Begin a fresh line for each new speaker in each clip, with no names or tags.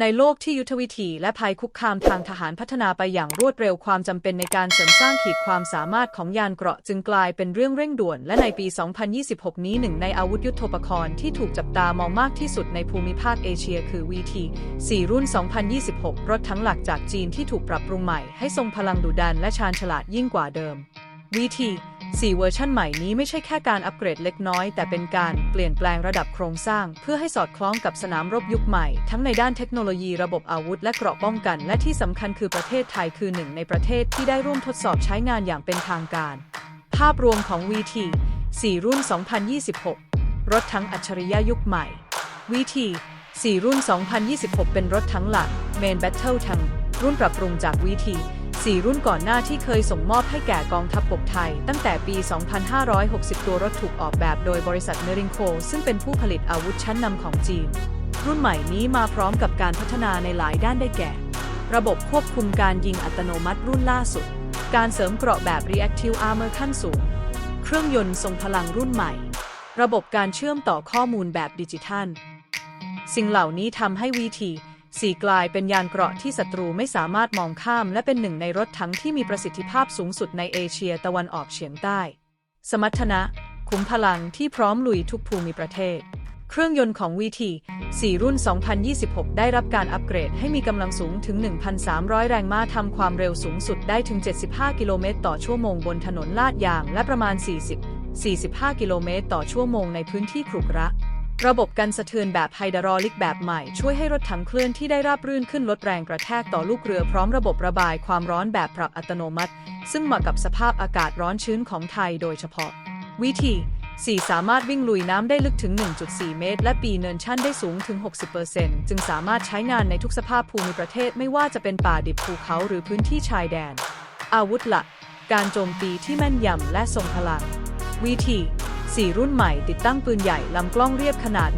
ในโลกที่ยุทธวิธีและภัยคุกคามทางทหารพัฒนาไปอย่างรวดเร็วความจำเป็นในการเสริมสร้างขีดความสามารถของยานเกราะจึงกลายเป็นเรื่องเร่งด่วน และในปี 2026 นี้หนึ่งในอาวุธยุทโธปกรณ์ที่ถูกจับตามองมากที่สุดในภูมิภาคเอเชียคือ VT 4 รุ่น 2026 รถทั้งหลักจากจีนที่ถูกปรับปรุงใหม่ให้ทรงพลังดุดันและชาญฉลาดยิ่งกว่าเดิม VT 4 เวอร์ชันใหม่นี้ไม่ใช่แค่การอัปเกรดเล็กน้อย แต่เป็นการเปลี่ยนแปลงระดับโครงสร้าง เพื่อให้สอดคล้องกับสนามรบยุคใหม่ ทั้งในด้านเทคโนโลยีระบบอาวุธและเกราะป้องกัน และที่สำคัญคือประเทศไทยคือหนึ่งในประเทศที่ได้ร่วมทดสอบใช้งานอย่างเป็นทางการ ภาพรวมของ VT 4 รุ่น 2026 รถทั้งอัจฉริยะยุคใหม่ VT 4 รุ่น 2026 เป็นรถทั้งหลัก Main Battle ทั้งรุ่นปรับปรุงจาก VT 4 รุ่นก่อนหน้าที่เคยส่งมอบให้แก่กองทัพบกไทย ตั้งแต่ปี 2560 ตัวรถถูกออกแบบโดยบริษัทเมริงโค ซึ่งเป็นผู้ผลิตอาวุธชั้นนำของจีน รุ่นใหม่นี้มาพร้อมกับการพัฒนาในหลายด้านได้แก่ ระบบควบคุมการยิงอัตโนมัติรุ่นล่าสุด การเสริมเกราะแบบ Reactive Armor ขั้นสูง เครื่องยนต์ทรงพลังรุ่นใหม่ ระบบการเชื่อมต่อข้อมูลแบบดิจิทัล สิ่งเหล่านี้ทำให้วีที สี่กลายเป็นยานเกราะที่ศัตรูไม่สามารถมองข้ามและเป็นหนึ่งในรถถังที่มีประสิทธิภาพสูงสุดในเอเชียตะวันออกเฉียงใต้ สมรรถนะ คุ้มพลังที่พร้อมลุยทุกภูมิประเทศ เครื่องยนต์ของ VT 4รุ่น 2026 ได้รับการอัปเกรดให้มีกำลังสูงถึง 1,300 แรงม้าทำความเร็วสูงสุดได้ถึง 75 กิโลเมตรต่อชั่วโมงบนถนนลาดยางและประมาณ 40-45 กิโลเมตรต่อชั่วโมงในพื้นที่ขรุขระ ระบบกันสะเทือนแบบไฮดรอลิกแบบใหม่ ช่วยให้รถถังเคลื่อนที่ได้ราบรื่นขึ้นลดแรงกระแทกต่อลูกเรือพร้อมระบบระบายความร้อนแบบปรับอัตโนมัติ ซึ่งเหมาะกับสภาพอากาศร้อนชื้นของไทยโดยเฉพาะ วิธี 4 สามารถวิ่งลุยน้ำได้ลึกถึง 1.4 เมตร และปีเนินชั่นได้สูงถึง 60%จึงสามารถใช้งานในทุกสภาพภูมิประเทศไม่ว่าจะเป็นป่าดิบภูเขาหรือพื้นที่ชายแดน อาวุธหลัก การโจมตีที่แม่นยำและทรงพลังวิธี 4 รุ่นใหม่ติดตั้งปืนใหญ่ลำกล้องเรียบขนาด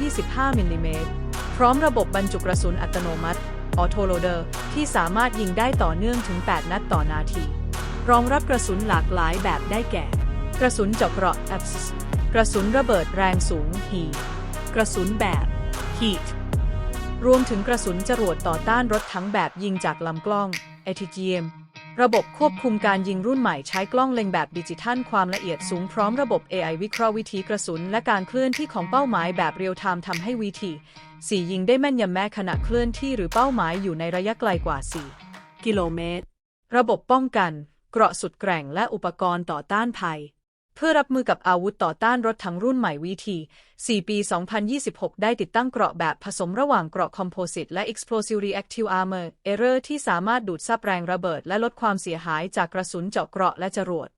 125มิลลิเมตรพร้อมระบบบรรจุกระสุนอัตโนมัติออโตโลเดอร์ที่สามารถยิงได้ต่อเนื่องถึง 8 นัดต่อนาที รองรับกระสุนหลากหลายแบบได้แก่ กระสุนเจาะเกราะ APS กระสุนระเบิดแรงสูง HE กระสุนแบบ HEAT รวมถึงกระสุนจรวดต่อต้านรถทั้งแบบยิงจากลำกล้อง ATGM ระบบควบคุมการยิงรุ่นใหม่ใช้กล้องเล็งแบบดิจิทัลความละเอียดสูงพร้อมระบบ AI วิเคราะห์วิธีกระสุน และการเคลื่อนที่ของเป้าหมายแบบเรียลไทม์ทำให้วีทีสี่ยิงได้แม่นยำแม้ขณะเคลื่อนที่หรือเป้าหมายอยู่ในระยะไกลกว่า 4 กิโลเมตร ระบบป้องกัน เกราะสุดแกร่งและอุปกรณ์ต่อต้านภัย เพื่อรับมือกับอาวุธต่อต้านรถถังรุ่นใหม่วีที 4 ปี 2026 ได้ติดตั้งเกราะแบบผสมระหว่างเกราะคอมโพสิตและ Explosive Reactive Armor Error ที่สามารถดูดซับแรงระเบิด และลดความเสียหายจากกระสุนเจาะเกราะและจรวด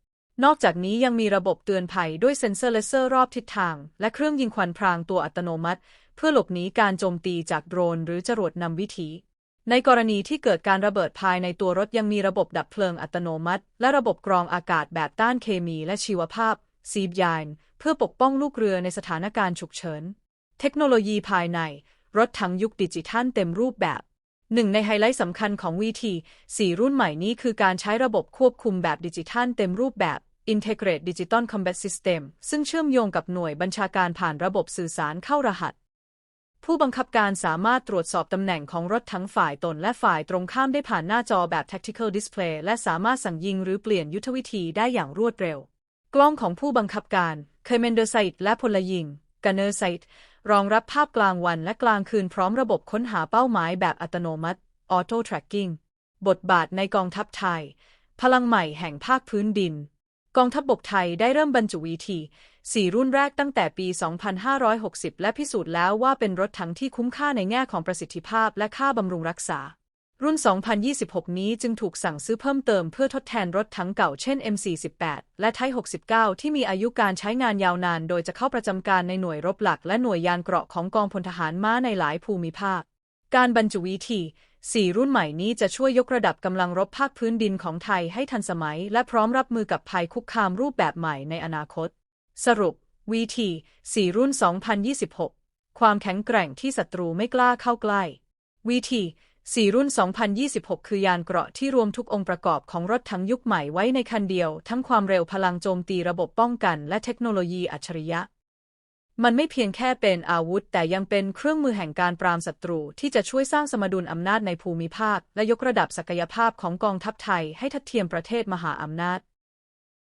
นอกจากนี้ยังมีระบบเตือนภัยด้วยเซ็นเซอร์เลเซอร์รอบทิศทาง และเครื่องยิงควันพรางตัวอัตโนมัติ เพื่อหลบหนีการโจมตีจากโดรนหรือจรวดนำวิถี ในกรณีที่เกิดการระเบิดภายในตัวรถยังมีระบบดับเพลิงอัตโนมัติ และระบบกรองอากาศแบบต้านเคมีและชีวภาพซีบยานเพื่อปกป้องลูกเรือในสถานการณ์ฉุกเฉิน เทคโนโลยีภายใน รถถังยุคดิจิทัลเต็มรูปแบบหนึ่งในไฮไลท์สำคัญของ VT 4รุ่นใหม่นี้คือการใช้ระบบควบคุมแบบดิจิทัลเต็มรูปแบบ Integrate Digital Combat System ซึ่งเชื่อมโยงกับหน่วยบัญชาการผ่านระบบสื่อสารเข้ารหัส ผู้บังคับการสามารถตรวจสอบตำแหน่งของรถทั้งฝ่ายตนและฝ่ายตรงข้ามได้ผ่านหน้าจอแบบ Tactical Display และสามารถสั่งยิงหรือเปลี่ยนยุทธวิธีได้อย่างรวดเร็ว กล้องของผู้บังคับการ c o m m a n d e r Sight และพลยิง Gunner Sight รองรับภาพกลางวันและกลางคืนพร้อมระบบค้นหาเป้าหมายแบบอัตโนมัติ Auto Tracking บทบาทในกองทัพไทย พลังใหม่แห่งภาคพื้นดิน กองทัพบบกไทยได้เริ่มบรรจุวีทีสี่รุ่นแรกตั้งแต่ปี 2560 และพิสูจน์แล้วว่าเป็นรถถังที่คุ้มค่าในแง่ของประสิทธิภาพและค่าบำรุงรักษา รุ่น 2026 นี้จึงถูกสั่งซื้อเพิ่มเติมเพื่อทดแทนรถถังเก่าเช่น M48 และไทย69 ที่มีอายุการใช้งานยาวนาน โดยจะเข้าประจำการในหน่วยรบหลักและหน่วยยานเกราะของกองพลทหารม้าในหลายภูมิภาค การบรรจุวีที สี่รุ่นใหม่นี้จะช่วยยกระดับกำลังรบภาคพื้นดินของไทยให้ทันสมัย และพร้อมรับมือกับภัยคุกคามรูปแบบใหม่ในอนาคต สรุป VT 4รุ่น 2026 ความแข็งแกร่งที่ศัตรูไม่กล้าเข้าใกล้ VT 4รุ่น 2026 คือยานเกราะที่รวมทุกองค์ประกอบของรถทั้งยุคใหม่ไว้ในคันเดียว ทั้งความเร็วพลังโจมตีระบบป้องกัน และเทคโนโลยีอัจฉริยะ มันไม่เพียงแค่เป็นอาวุธ แต่ยังเป็นเครื่องมือแห่งการปราบศัตรู ที่จะช่วยสร้างสมดุลอำนาจในภูมิภาค และยกระดับศักยภาพของกองทัพไทยให้ทัดเทียมประเทศมหาอำนาจ